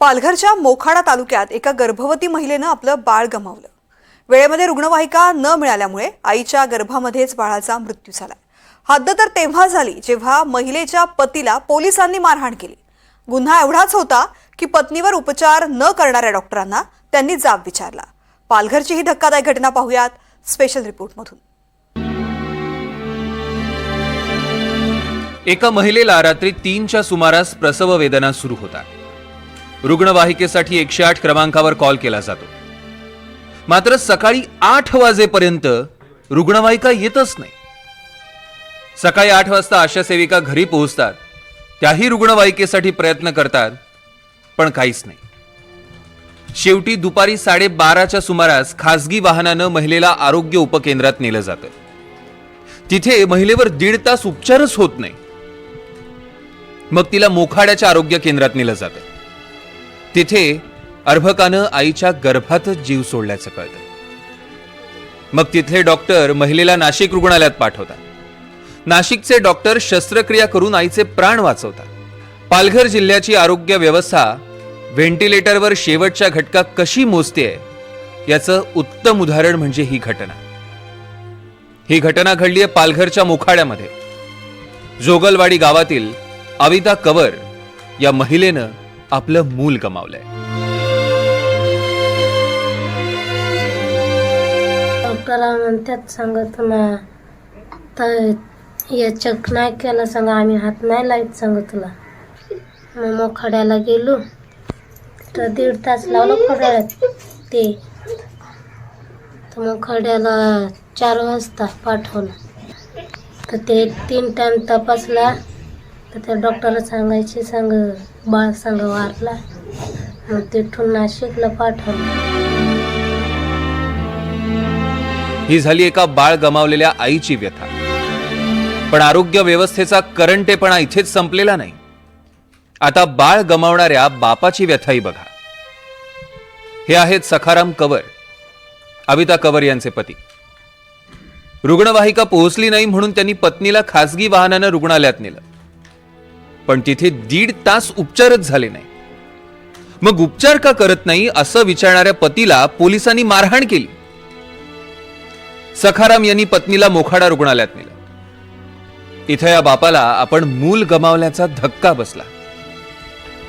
पालघरच्या मोखाडा तालुक्यात एका गर्भवती महिलेनं आपलं बाळ गमावलं. वेळेमध्ये रुग्णवाहिका न मिळाल्यामुळे आईच्या गर्भामध्येच बाळाचा मृत्यू झाला. हद्द तर तेव्हा झाली जेव्हा महिलेच्या पतीला पोलिसांनी मारहाण केली. गुन्हा एवढाच होता की पत्नीवर उपचार न करणाऱ्या डॉक्टरांना त्यांनी जाब विचारला. पालघरची ही धक्कादायक घटना पाहूयात. स्पेशल रिपोर्टमधून. एका महिलेला रात्री तीनच्या सुमारास प्रसव वेदना सुरू होतात. रुग्णवाहिकेसाठी एकशे आठ क्रमांकावर कॉल केला जातो. मात्र सकाळी आठ वाजेपर्यंत रुग्णवाहिका येतच नाही. सकाळी आठ वाजता आशा सेविका घरी पोहोचतात. त्याही रुग्णवाहिकेसाठी प्रयत्न करतात पण काहीच नाही. शेवटी दुपारी साडेबाराच्या सुमारास खासगी वाहनानं महिलेला आरोग्य उपकेंद्रात नेलं जातं. तिथे महिलेवर दीड तास उपचारच होत नाही. मग तिला मोखाड्याच्या आरोग्य केंद्रात नेलं जातं. तिथे अर्भकानं आईच्या गर्भातच जीव सोडल्याचं कळतं. मग तिथले डॉक्टर महिलेला नाशिक रुग्णालयात पाठवतात. नाशिकचे डॉक्टर शस्त्रक्रिया करून आईचे प्राण वाचवतात. पालघर जिल्ह्याची आरोग्य व्यवस्था व्हेंटिलेटरवर शेवटच्या घटका कशी मोजतेय याचं उत्तम उदाहरण म्हणजे ही घटना. ही घटना घडली आहे पालघरच्या मोखाड्यामध्ये. जोगलवाडी गावातील अविता कवर या महिलेनं आपलं मूल गमावलंय. डॉक्टरा म्हणतात सांगत ना तर या चक नाही केला सांगा आम्ही हात नाही लाईत सांग तुला मग मोखाड्याला गेलो तर दीड तास लावलं खड्यात. ते तर मग खड्याला चार वाजता पाठवलं. तर ते तीन टाइम तपासला त्या डॉक्टरला सांगायचे सांग बाळ सांग वारला. मग तिथून नाशिकला पाठवलं. ही झाली एका बाळ गमावलेल्या आईची व्यथा. पण आरोग्य व्यवस्थेचा करंटेपणा इथेच संपलेला नाही. आता बाळ गमावणाऱ्या बापाची व्यथाही बघा. हे आहेत सखाराम कवर अविता कवर यांचे पती. रुग्णवाहिका पोहोचली नाही म्हणून त्यांनी पत्नीला खासगी वाहनानं रुग्णालयात नेलं. पण तिथे दीड तास उपचारच झाले नाही. मग उपचार का करत नाही असं विचारणाऱ्या पतीला पोलिसांनी मारहाण केली. सखाराम यांनी पत्नीला मोखाडा रुग्णालयात नेलं. इथं या बापाला आपण मूल गमावल्याचा धक्का बसला.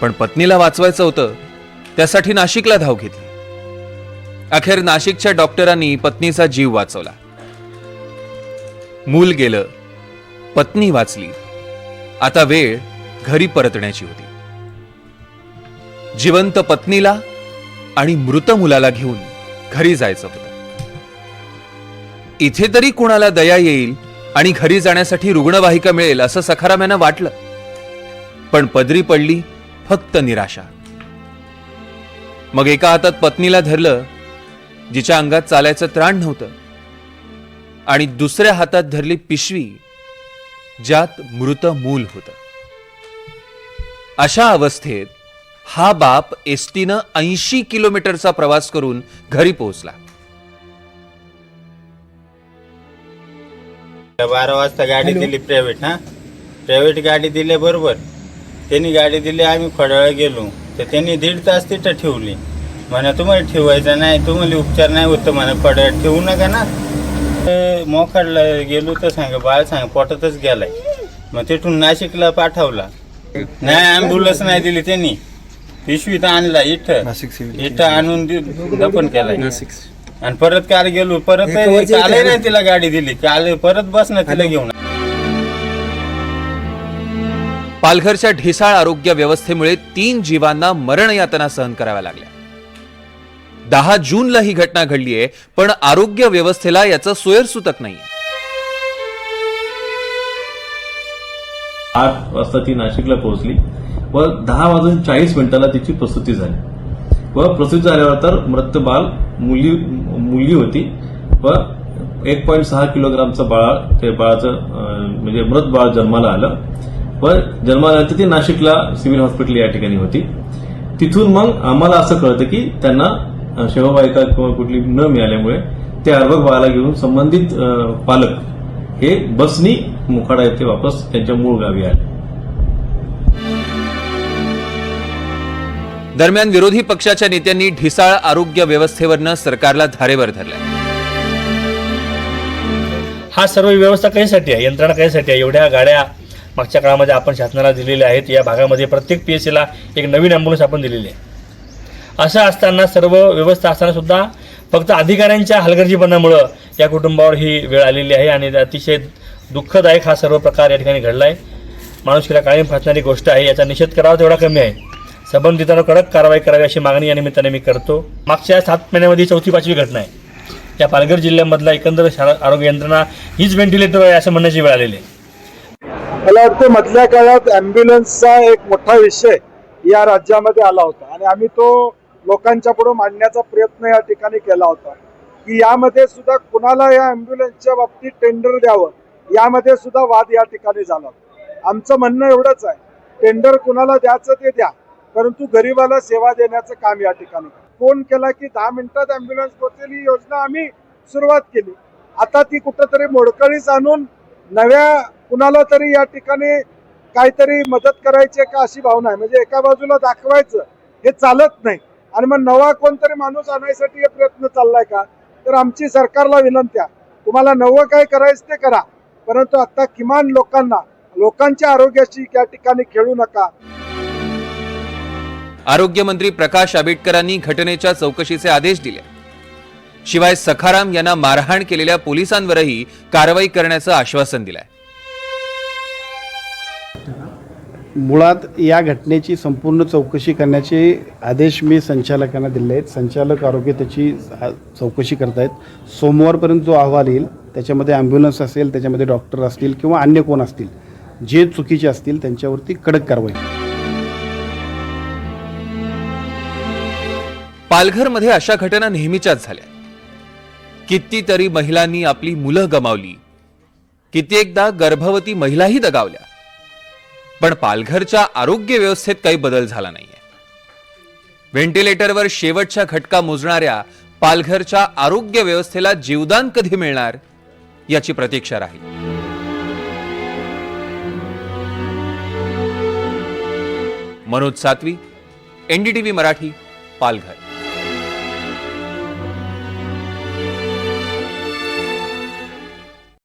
पण पत्नीला वाचवायचं होतं त्यासाठी नाशिकला धाव घेतली. अखेर नाशिकच्या डॉक्टरांनी पत्नीचा जीव वाचवला. मूल गेलं पत्नी वाचली. आता वेळ घरी परतण्याची होती. जिवंत पत्नीला आणि मृत मुलाला घेऊन घरी जायचं होतं. इथे तरी कुणाला दया येईल आणि घरी जाण्यासाठी रुग्णवाहिका मिळेल असं सखाराम यांना वाटलं. पण पदरी पडली फक्त निराशा. मग एका हातात पत्नीला धरलं जिच्या अंगात चालायचं त्राण नव्हतं आणि दुसऱ्या हातात धरली पिशवी ज्यात मृत मूल होतं. अशा अवस्थेत हा बाप एसटीनं ऐंशी किलोमीटरचा प्रवास करून घरी पोहोचला. बारा वाजता गाडी दिली प्रायव्हेट हा? प्रायव्हेट गाडी दिल्या बरोबर. त्यांनी गाडी दिली आम्ही खोडाळा गेलो. तर त्यांनी दीड तास तिथं ठेवली. म्हणा तुम्हाला ठेवायचं नाही तुम्हाला उपचार नाही होतं म्हणा खोडाळ्यात ठेवू नका ना. तर मोखाडला गेलो तर सांग बाळ सांग पोटातच गेलाय. मग तिथून नाशिकला पाठवला. नाही ॲम्ब्युलन्स नाही दिली त्यांनी. पिशवीत आणला इथं. इथं आणून दफन केलाय. आणि परत काल गेलो परत काल नाही तिला गाडी दिली. काल परत बस ना तिला घेऊन. पालघरच्या ढिसाळ आरोग्य व्यवस्थेमुळे तीन जीवांना मरण यातना सहन कराव्या लागल्या. दहा जूनला ही घटना घडली आहे पण आरोग्य व्यवस्थेला याचं सोयरसूतक नाहीये. आठ वाजता ती नाशिकला पोहोचली व दहा वाजून चाळीस मिनिटाला तिची प्रसूती झाली. व प्रसूती झाल्यानंतर मृत बाल मुली मुलगी होती व एक पॉईंट सहा किलोग्रामचं बाळ ते बाळाचं म्हणजे मृत बाळ जन्माला आलं. व जन्मानंतर ती नाशिकला सिव्हिल हॉस्पिटल या ठिकाणी होती. तिथून मग आम्हाला असं कळतं की त्यांना अं, किंवा कुठली न मिळाल्यामुळे ते अर्भक बाळाला घेऊन संबंधित पालक हे बसनी मुखाडा येथे वापस त्यांच्या मूळ गावी आले. दरम्यान विरोधी पक्षाच्या नेत्यांनी ढिसाळ आरोग्य व्यवस्थेवरनं सरकारला धारेवर धरलंय. हा सर्व व्यवस्था कशासाठी आहे? यंत्रणा कशासाठी आहे? एवढ्या गाड्या मागच्या काळामध्ये आपण शासनाला दिलेल्या आहेत. या भागामध्ये प्रत्येक पी एस सीला एक नवीन ॲम्ब्युलन्स आपण दिलेली आहे. असं असताना सर्व व्यवस्था असताना सुद्धा फक्त अधिकाऱ्यांच्या हलगर्जीपणामुळं या कुटुंबावर ही वेळ आलेली आहे आणि अतिशय दुःखदायक हा सर्व प्रकार या ठिकाणी घडला आहे माणुसकीला कायम फासणारी गोष्ट आहे याचा निषेध करावा तेवढा कमी आहे. संबंधितांना कडक कारवाई करावी अशी मागणी या निमित्ताने मी करतो. मागच्या सात महिन्यामध्ये चौथी पाचवी घटना आहे. या पालघर जिल्ह्यामधला एकंदर आरोग्य यंत्रणा हीच व्हेंटिलेटर आहे असं म्हणण्याची वेळ आलेली आहे. मला वाटतं मधल्या काळात ॲम्ब्युलन्सचा एक मोठा विषय या राज्यामध्ये आला होता. आणि आम्ही तो लोकांच्या पुढे मांडण्याचा प्रयत्न या ठिकाणी केला होता. की यामध्ये सुद्धा कुणाला या ॲम्ब्युलन्सच्या बाबतीत टेंडर द्यावं? यामध्ये सुद्धा वाद या ठिकाणी झाला आमचं म्हणणं एवढंच आहे टेंडर कुणाला द्यायचं ते द्या परंतु गरिबाला सेवा देण्याचं काम या ठिकाणी फोन केला की दहा मिनिटात ॲम्ब्युलन्स पोहोचेल ही योजना आम्ही सुरुवात केली. आता ती कुठंतरी मोडकळीस आणून नव्या कुणाला तरी या ठिकाणी काहीतरी मदत करायची का अशी भावना आहे. म्हणजे एका बाजूला दाखवायचं हे चालत नाही. आणि मग नवा कोणतरी माणूस आणायसाठी हे प्रयत्न चाललाय का? तर आमची सरकारला विनंती आहे तुम्हाला नवं काय करायचं ते करा. परंतु आता किमान लोकांना लोकांच्या आरोग्याशी या ठिकाणी खेळू नका. आरोग्यमंत्री प्रकाश आंबेडकरांनी घटनेच्या चौकशीचे आदेश दिले. शिवाय सखाराम यांना मारहाण केलेल्या पोलिसांवरही कारवाई करण्याचं आश्वासन दिलंय. मुळात या घटनेची संपूर्ण चौकशी करण्याचे आदेश मी संचालकांना दिले आहेत. संचालक आरोग्य त्याची चौकशी करतायत. सोमवारपर्यंत जो अहवाल येईल त्याच्यामध्ये ॲम्ब्युलन्स असेल त्याच्यामध्ये डॉक्टर असतील किंवा अन्य कोण असतील जे चुकीचे असतील त्यांच्यावरती कडक कारवाई. पालघरमध्ये अशा घटना नेहमीच्याच झाल्या. कितीतरी महिलांनी आपली मुलं गमावली. कित्येकदा गर्भवती महिलाही दगावल्या. पण पालघरच्या आरोग्य व्यवस्थेत काही बदल झाला नाहीये. व्हेंटिलेटरवर शेवटच्या घटका मोजणाऱ्या पालघरच्या आरोग्य व्यवस्थेला जीवदान कधी मिळणार? याची प्रतीक्षा राहील. मनोज सातवी एनडीटीव्ही मराठी पालघर.